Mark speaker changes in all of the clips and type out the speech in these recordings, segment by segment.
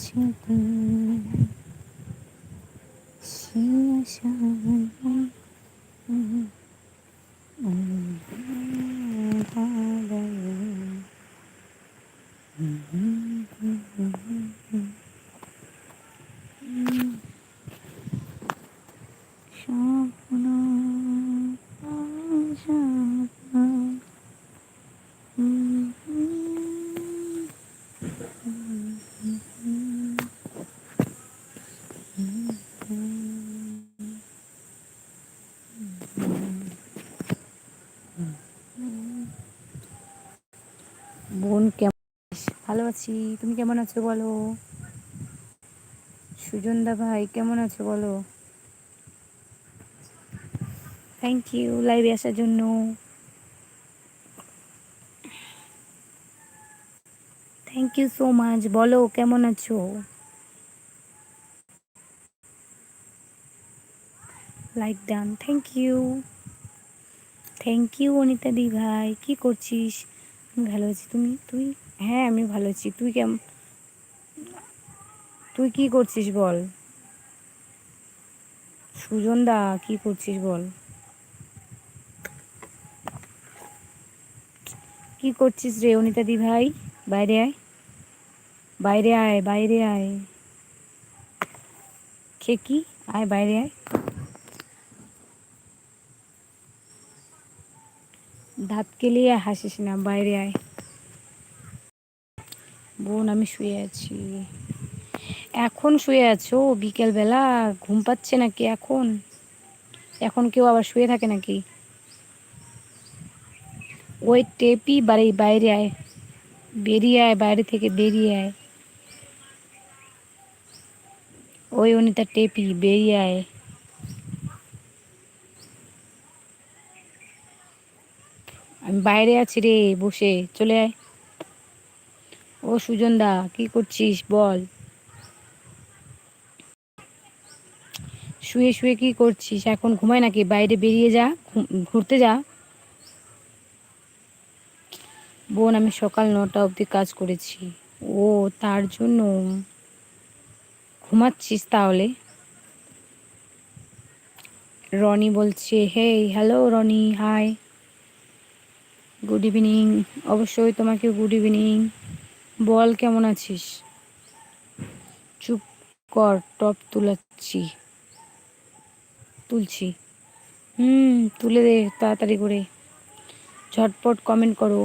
Speaker 1: কাছেতে সে আশা স্বপ্ন স্বপ্ন বোন কেমন আছিস? ভালো আছি। তুমি কেমন আছো বলো? সুজনদা ভাই, কেমন আছো বলো? থ্যাংক ইউ লাইভে আসার জন্য। থ্যাংক ইউ সো মাচ বলো, কেমন আছো? Like done thank you thank you Anita দি ভাই। কি করছিস? ভালো আছি। তুমি? তুই? হ্যাঁ আমি ভালো আছি। তুই কেমন তুই কি করছিস বল? সুজন দা কি করছিস বল? কি করছিস রে অনিতা দি ভাই? বাইরে আয়। বাইরে আয় বাইরে আয়। খে কি? আয়, বাইরে আয়। দাঁত কেলিয়ে হাসিস না, বাইরে আয়। বোন, আমি শুয়ে আছি। এখন শুয়ে আছো? বিকেলবেলা ঘুম পাচ্ছে নাকি এখন? এখন কেউ আবার শুয়ে থাকে নাকি? ওই টেপি বাড়ি, বাইরে আয়। বেরিয়ে আয়, বাইরে থেকে বেরিয়ে আয়। ওই অনিতা টেপি, বেরিয়ে আয়। আমি বাইরে আছি রে, বসে, চলে আয়। ও সুজন দা কি করছিস? বল। শুয়ে শুয়ে কি করছিস? এখন ঘুমায় নাকি? বাইরে বেরিয়ে যা ঘুরতে যা। বোন, আমি সকাল নটা অবধি কাজ করেছি। ও, তার জন্য ঘুমাচ্ছিস তাহলে? রনি বলছে hey hello Roni, hi. Good evening. অবশ্যই তোমাকে গুড ইভিনিং। বল, কেমন আছিস? চুপ কর, টপ তুলাচ্ছি। তুলছি। হুম, তুলে দে তাড়াতাড়ি করে। ঝটপট কমেন্ট করো।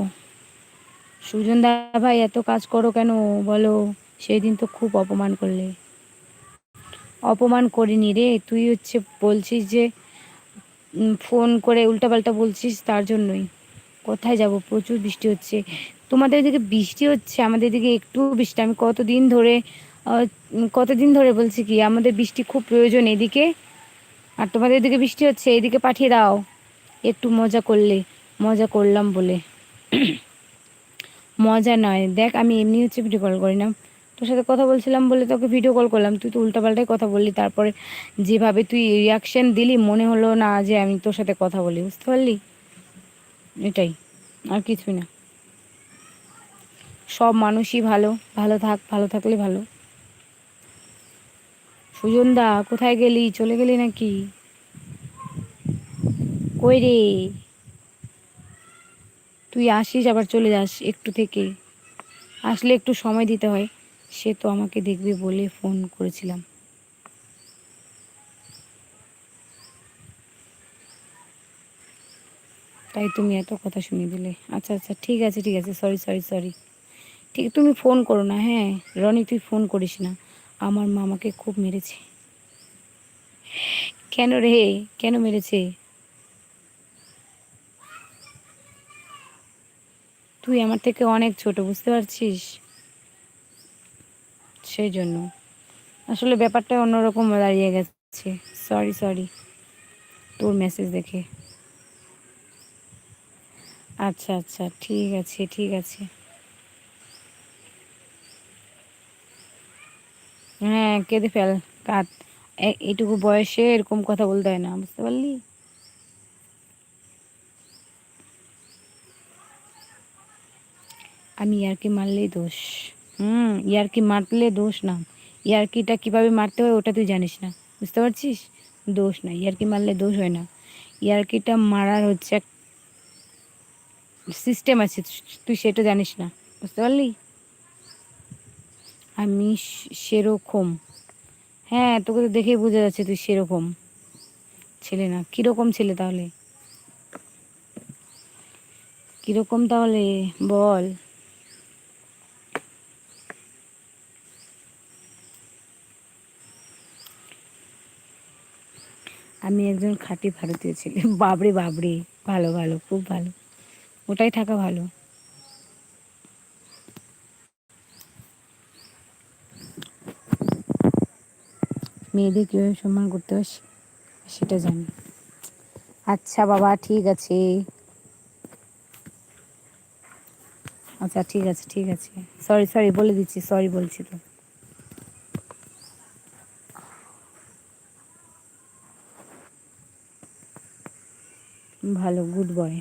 Speaker 1: সুজন দা ভাই, এত কাজ করো কেন? বলো সেই দিন তো খুব অপমান করলে। অপমান করিনি রে, তুই হচ্ছে বলছিস যে ফোন করে উল্টাপাল্টা বলছিস তার জন্যই। কোথায় যাব? প্রচুর বৃষ্টি হচ্ছে। তোমাদের এদিকে বৃষ্টি হচ্ছে, আমাদের এদিকে একটু বৃষ্টি। আমি কতদিন ধরে কতদিন ধরে বলছি কি, আমাদের বৃষ্টি খুব প্রয়োজন এদিকে। আর তোমাদের এদিকে বৃষ্টি হচ্ছে, এদিকে পাঠিয়ে দাও। একটু মজা করলে, মজা করলাম বলে। মজা নয়। দেখ, আমি এমনি হচ্ছে ভিডিও কল করি না। তোর সাথে কথা বলছিলাম বলে তোকে ভিডিও কল করলাম। তুই তো উল্টাপাল্টাই কথা বললি, তারপরে যেভাবে তুই রিয়াকশন দিলি, মনে হলো না যে আমি তোর সাথে কথা বলি। বুঝতে পারলি? এটাই, আর কিছুই না। সব মানুষই ভালো ভালো থাক, ভালো থাকলে ভালো। সুজন দা কোথায় গেলি? চলে গেলি নাকি? কই রে? তুই আসিস, আবার চলে যাস একটু থেকে। আসলে একটু সময় দিতে হয়। সে তো আমাকে দেখবে বলে ফোন করেছিলাম। তাই তুমি এত কথা শুনিয়ে দিলে। আচ্ছা আচ্ছা ঠিক আছে ঠিক আছে। Sorry sorry sorry. ঠিক, তুমি ফোন করো না হ্যাঁ? রনি, তুই ফোন করিস না। আমার মা আমাকে খুব মেরেছে। কেন রে? কেন মেরেছে? তুই আমার থেকে অনেক ছোট, বুঝতে পারছিস? সেই জন্য। আসলে ব্যাপারটা অন্যরকম দাঁড়িয়ে গেছে। সরি সরি তোর মেসেজ দেখে। আচ্ছা আচ্ছা। ঠিক আছে ঠিক আছে। হ্যাঁ কেঁদে ফেল কাত এইটুকু বয়সে এরকম কথা বলতে হয় না, বুঝতে পারলি? আমি ইয়ারকি মারলেই দোষ। হুম, ইয়ারকি মারলে দোষ না। ইয়ারকিটা কীভাবে মারতে হয় ওটা তুই জানিস না, বুঝতে পারছিস? দোষ না, ইয়ারকি মারলে দোষ হয় না। ইয়ারকিটা মারার হচ্ছে এক সিস্টেম আছে, তুই সেটা জানিস না, বুঝতে পারলি? আমি সেরকম। হ্যাঁ তোকে তো দেখেই বোঝা যাচ্ছে তুই সেরকম। ছেলে না, কীরকম ছেলে তাহলে? কীরকম তাহলে? বল। আমি একজন খাঁটি ভারতীয় ছেলে। বাবরে বাবরে, ভালো ভালো, খুব ভালো। ওটাই থাকা ভালো। মেয়েদের কীভাবে সম্মান করতে হয় সেটা জানি। আচ্ছা বাবা, ঠিক আছে। আচ্ছা ঠিক আছে ঠিক আছে। সরি সরি বলে দিচ্ছি সরি বলছি তো। ভালো গুড বয়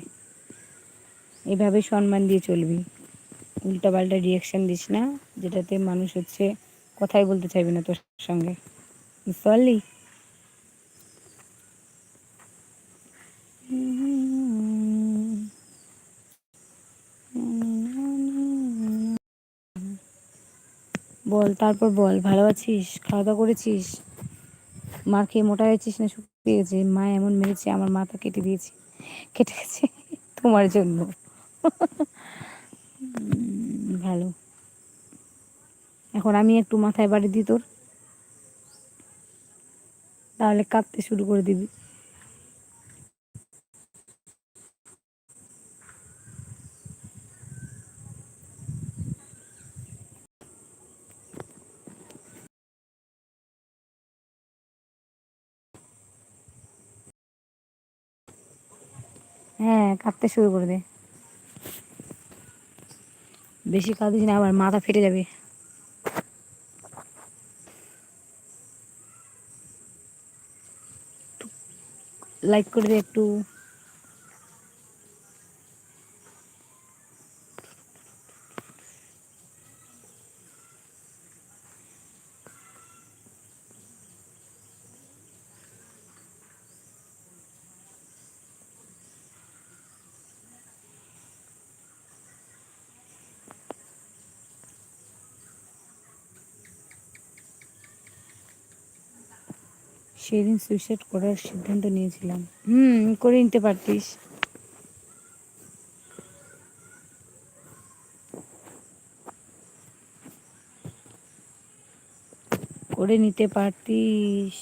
Speaker 1: এভাবে সম্মান দিয়ে চলবি। উল্টাপাল্টা রিয়াকশান দিস না, যেটাতে মানুষ হচ্ছে কথাই বলতে চাইবে না তোর সঙ্গে। পারলি বল, তারপর বল ভালো আছিস খাওয়া দাওয়া করেছিস? মার খেয়ে মোটা হয়েছিস না শুকিয়ে গেছে? মা এমন মেরেছে, আমার মাথা কেটে দিয়েছে। কেটে গেছে তোমার জন্য। ভালো। এখন আমি একটু মাথায় বাড়ি দিই তোর। তাহলে কাঁদতে শুরু করে দিবি। হ্যাঁ কাঁদতে শুরু করে দে। বেশি কাঁদিস না, আবার মাথা ফেটে যাবে। লাইক করে একটু। সেদিন সুইসাইড করার সিদ্ধান্ত নিয়েছিলাম। হুম, করে নিতে পারতিস। করে নিতে পারতিস।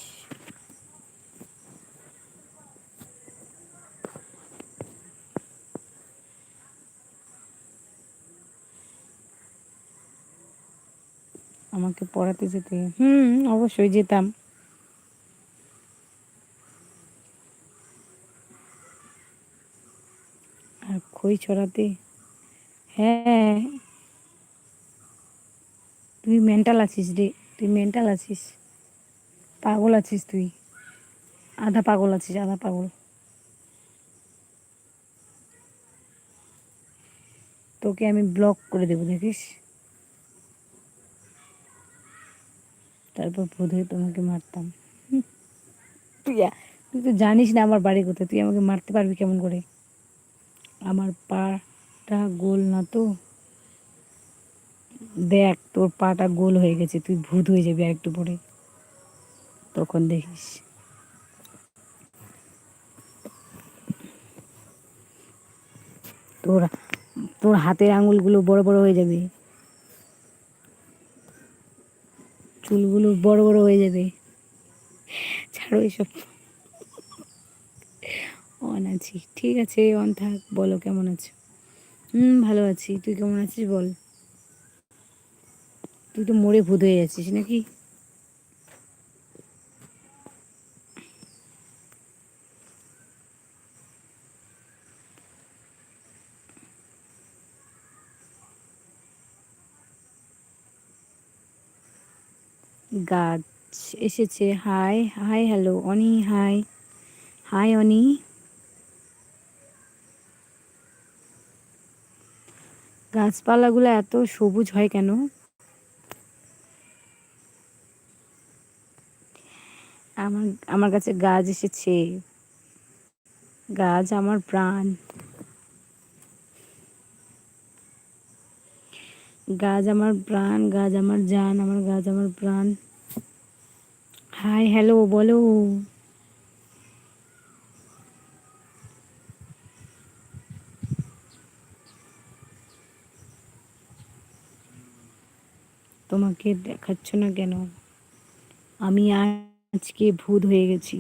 Speaker 1: আমাকে পড়াতে যেতে। হুম, অবশ্যই যেতাম আর খই ছড়াতে হ্যাঁ। তুই মেন্টাল আছিস রে, তুই মেন্টাল আছিস। পাগল আছিস তুই। আধা পাগল আছিস, আধা পাগল। তোকে আমি ব্লক করে দেবো, দেখিস? তারপর বোধ হয়ে তোমাকে মারতাম। তুই তুই তো জানিস না আমার বাড়ি কোথায়, তুই আমাকে মারতে পারবি কেমন করে? আমার পাটা গোল না তো। দেখ, তোর পাটা গোল হয়ে গেছে, তুই ভূত হয়ে যাবি একটু পরে। তখন দেখিস। তোর তোর হাতের আঙুলগুলো বড় বড় হয়ে যাবে। চুলগুলো বড় বড় হয়ে যাবে। ছাড়ো এসব। অন আছি? ঠিক আছে অন থাক বলো কেমন আছো? হুম, ভালো আছি। তুই কেমন আছিস বল? তুই তো মরে ভূত হয়ে যাচ্ছিস নাকি? গাছ এসেছে। Hi hi, hello, Oni, hi. Hi, Oni. গাছপালাগুলো এত সবুজ হয় কেন? আমার আমার কাছে গাছ এসেছে। গাছ আমার প্রাণ। গাছ আমার প্রাণ, গাছ আমার জান, আমার গাছ আমার প্রাণ। হাই, হ্যালো, বলো। তোমাকে দেখাচ্ছ না কেন? আমি আজকে ভূত হয়ে গেছি।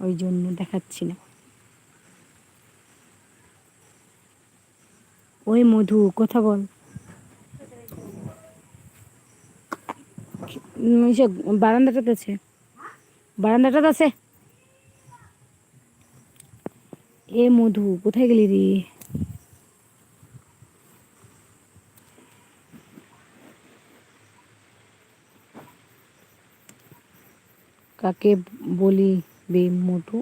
Speaker 1: ওই জন্য দেখাচ্ছি না। ওই মধু, কথা বল। বারান্দাটাতে আছে। বারান্দাটাতে আছে। এ মধু, কোথায় গেলি রে? কাকে বলি বে মধু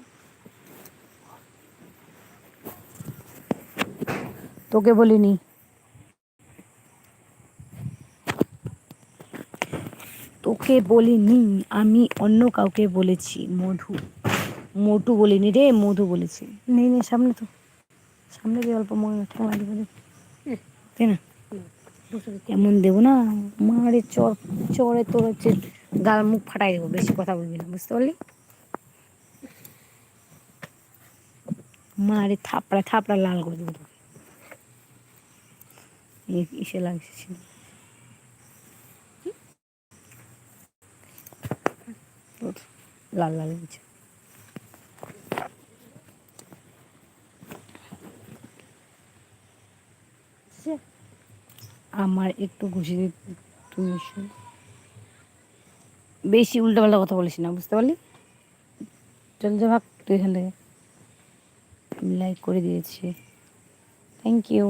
Speaker 1: তোকে বলিনি। তোকে বলিনি আমি অন্য কাউকে বলেছি মধু। মোটু বলিনি রে মধু বলেছি। নেই নেই সামনে তো। সামনে দিয়ে অল্প মনে ঠেলা দিব তাই না। এমন দেবো না? মারে চর চরে তোর হচ্ছে গাল মুখ ফাটাই দেবো, বেশি কথা বলবি না, বুঝতে পারলি? মারে থাপড়া থাপড়া লাল করে দেবো ইসে লাগছে লাল লাল আমার একটু ঘুষি দিতে তুমি শোন বেশি উল্টোপাল্টা কথা বলিস না, বুঝতে পারলি? চল যা ভাগ, তুই এখান থেকে। লাইক করে দিয়েছি। থ্যাংক ইউ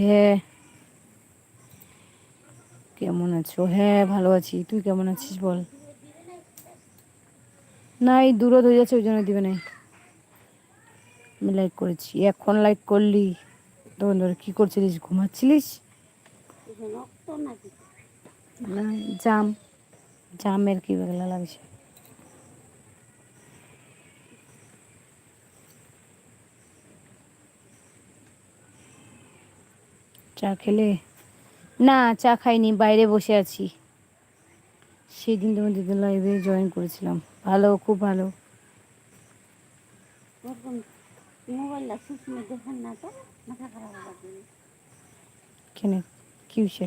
Speaker 1: হ্যাঁ কেমন আছো? হ্যাঁ ভালো আছি। তুই কেমন আছিস বল? না, এই দূরত হয়ে যাচ্ছে, ওই জন্য দিবে না আমি লাইক করেছি। এখন লাইক করলি। তখন ধরে কী করছিলিস? ঘুমাচ্ছিলিস? জাম। জামের কি বেগলা লাগছে? চা খেলে? না চা খাইনি বাইরে বসে আছি। সেদিন তোমার দিদি লাইভে জয়েন করেছিলাম। ভালো খুব ভালো।
Speaker 2: মোবাইলটা সুসমে দেখেন না তো মাথা খারাপ হবে
Speaker 1: কেন কি হয়েছে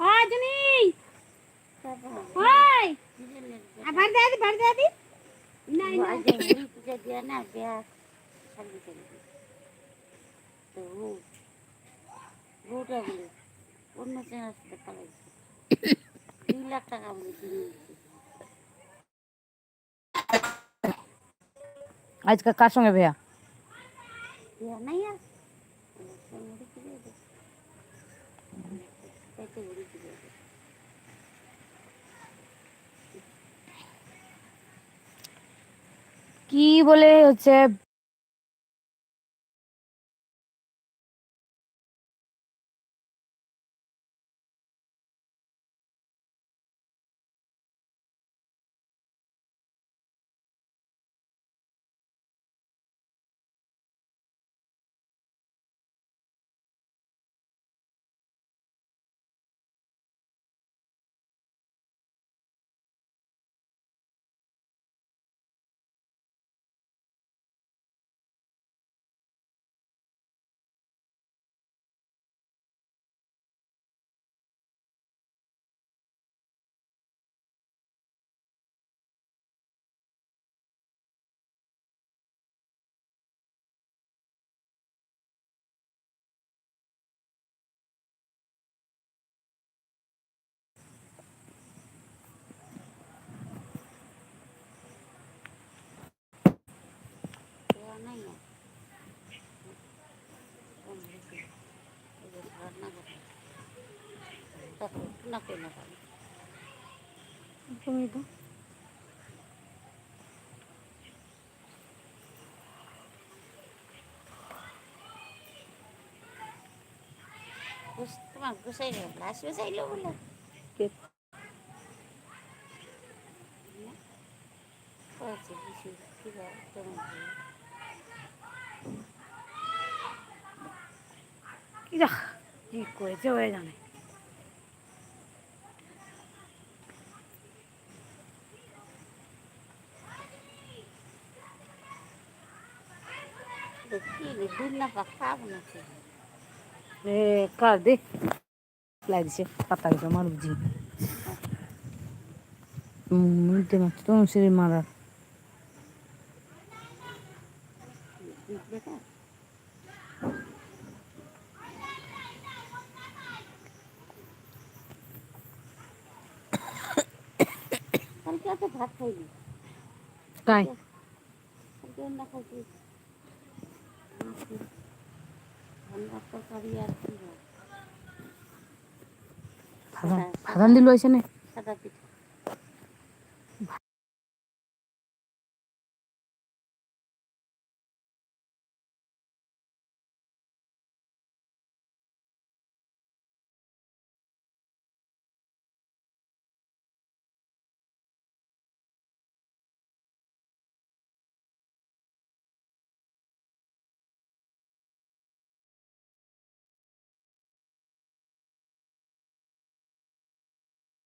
Speaker 2: হাই জনি হাই আবার দাদি বার দাদি নাই না পূজা দিয়া না বিয়া সালি সালি তো রোটা বলে অন্য চ্যানেল সাথে পালাইছে দুই লাখ টাকা বলে
Speaker 1: আজকে কার সঙ্গে ভাইয়া
Speaker 2: বিয়া মুড়ি কিনে দে পেটে মুড়ি কিনে দে
Speaker 1: কি বলে হচ্ছে
Speaker 2: তারপর না করে না পারি
Speaker 1: তুমি তো
Speaker 2: তোমার গুছাই নেই লাশ গুছাইলো বলে হয়েছে কিছু কি তোমার
Speaker 1: কি দেখ কি করেছে ওরা জানে
Speaker 2: কি রে দুল না পা খাব না
Speaker 1: দে পাতা গেছে আমার বুঝি মুদ্দে মাছ তো শরীর মারার
Speaker 2: বুঝলে তো? কালকে এত ভাত খাইনি
Speaker 1: তাই
Speaker 2: কালকে অন্য
Speaker 1: ভাদান দিল হয়েছে না?
Speaker 2: সাদা পিঠা।